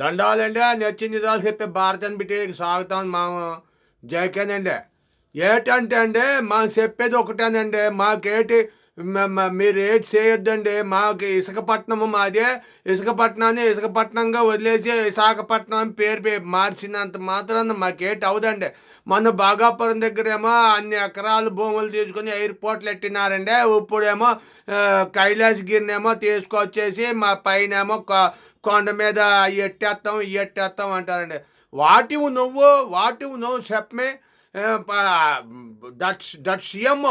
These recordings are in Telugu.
దండాలండి నచ్చింది నిజాలు చెప్పే భారతని బిడ్డకి సాగుతాం మా జయకేనండి ఏటంటే అండి మాకు చెప్పేది ఒకటేనండి. మాకేటి మీరు ఏటి చేయొద్దండి. మాకు ఇసుకపట్నము మాదే. ఇసుకపట్నాన్ని ఇసుకపట్నంగా వదిలేసి విశాఖపట్నం పేరు మార్చినంత మాత్రాన మాకేటి అవదండి. మొన్న బాగాపురం దగ్గరేమో అన్ని ఎకరాలు భూములు తీసుకుని ఎయిర్పోర్ట్లు ఎట్టినారండి. ఇప్పుడేమో కైలాసగిరినేమో తీసుకొచ్చేసి మా పైనేమో ఏమో కొండ మీద ఎట్టేస్తాం ఎట్టేస్తాం అంటారండి. వాటివి నువ్వు వాటివి నువ్వు చెప్పమే. That that CM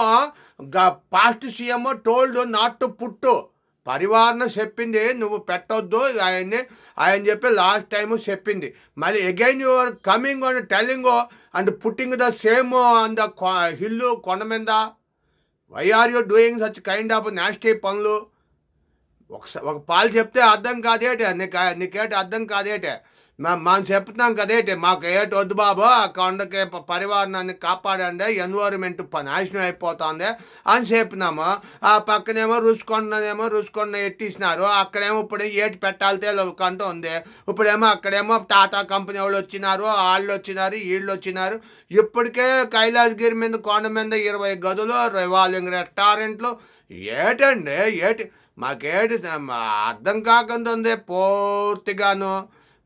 past CM told not to put. పరివారణ చెప్పింది నువ్వు పెట్టొద్దు ఆయన్ని ఆయన చెప్పి లాస్ట్ టైం చెప్పింది. మళ్ళీ again your coming and telling and putting the same on the hill కొండ మీద. Why are you doing such kind of nasty పనులు? ఒకసారి ఒక పాలు చెప్తే అర్థం కాదేటే నీకు నీకేట అర్థం కాదేటే. మనం చెప్తున్నాం కదేటి మాకు ఏటి వద్దు బాబు ఆ కొండకి పరివారణాన్ని కాపాడండి ఎన్వైరన్మెంట్ నాశనం అయిపోతుంది అని చెప్పినాము. ఆ పక్కనేమో రుచుకొండనేమో రుచుకొండ ఎట్టేసినారు. అక్కడేమో ఇప్పుడు ఏటి పెట్టాలితే కంట ఉంది. ఇప్పుడేమో అక్కడేమో టాటా కంపెనీ వాళ్ళు వచ్చినారు వాళ్ళు వచ్చినారు వీళ్ళు వచ్చినారు. ఇప్పటికే కైలాసగిరి మీద కొండ మీద ఇరవై గదులు రివాల్వింగ్ రెస్టారెంట్లు ఏటండి? ఏటి? మాకేటి అర్థం కాకుండా ఉంది పూర్తిగాను.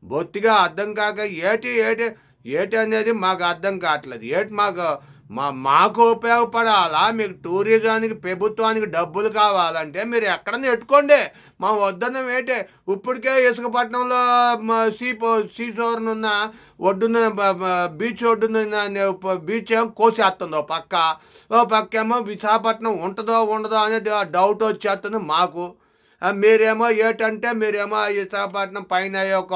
బొత్తిగా అర్థం కాక ఏటి ఏటి ఏటి అనేది మాకు అర్థం కావట్లేదు. ఏటి మాకు మా మాకు ఉపయోగపడాలా? మీకు టూరిజానికి ప్రభుత్వానికి డబ్బులు కావాలంటే మీరు ఎక్కడ పెట్టుకోండి. మా వద్దన్న ఏంటే? ఇప్పటికే ఇసుకపట్నంలో మా సీ సీ షోర్న ఉన్న ఒడ్డున బీచ్ ఒడ్డున బీచ్ ఏమో కోసేస్తుంది ఓ పక్క. ఓ పక్క ఏమో విశాఖపట్నం ఉంటుందో ఉండదో అనేది డౌట్ వచ్చేస్తుంది మాకు. మీరేమో ఏటంటే మీరేమో విశాఖపట్నం పైన ఒక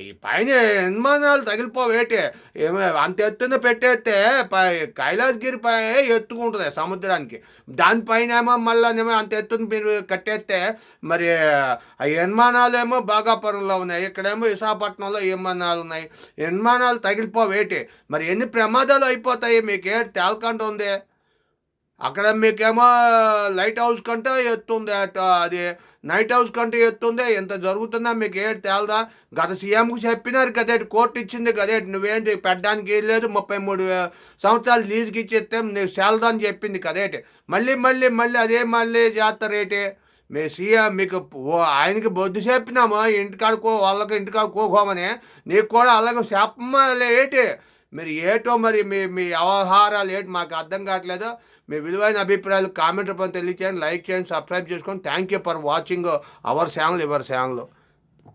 ఈ పైన నిర్మాణాలు తగిలిపోవేటి ఏమో అంత ఎత్తున పెట్టేస్తే పై కైలాసగిరి పై ఎత్తుకుంటుంది సముద్రానికి. దానిపైన ఏమో మళ్ళీ ఏమో అంత ఎత్తున మీరు కట్టేస్తే మరి ఆ నిర్మాణాలు ఏమో బాగాపురంలో ఉన్నాయి. ఇక్కడేమో విశాఖపట్నంలో నిర్మాణాలు ఉన్నాయి? నిర్మాణాలు తగిలిపోవేటి మరి ఎన్ని ప్రమాదాలు అయిపోతాయి? మీకు ఏ తేలకంట ఉంది? అక్కడ మీకేమో లైట్ హౌస్ కంటే ఎత్తుంది అటు అది నైట్ హౌస్ కంటే ఎత్తుంది. ఎంత జరుగుతుందా మీకు ఏంటి తేలదా? గత సీఎంకు చెప్పినారు కదేటి కోర్టు ఇచ్చింది కదేటి నువ్వేంటి పెట్టడానికి లేదు ముప్పై మూడు సంవత్సరాలు లీజుకి ఇచ్చేస్తే నీకు సేలదని చెప్పింది కదేటి మళ్ళీ మళ్ళీ మళ్ళీ అదే మళ్ళీ చేస్తారేటి మీ సీఎం మీకు ఆయనకి బొద్దు చెప్పినాము? ఇంటికాడ కో వాళ్ళకి ఇంటికాడ కోకోమని నీకు కూడా అలాగే చెప్పమలే ఏంటి? మీరు ఏటో మరి మీ మీ వ్యవహారాలు ఏంటి? మాకు అర్థం కావట్లేదు. మీ విలువైన అభిప్రాయాలు కామెంట్ రూపంలో తెలియచేయండి. లైక్ చేయండి సబ్స్క్రైబ్ చేసుకోండి thank you for watching our channel your channel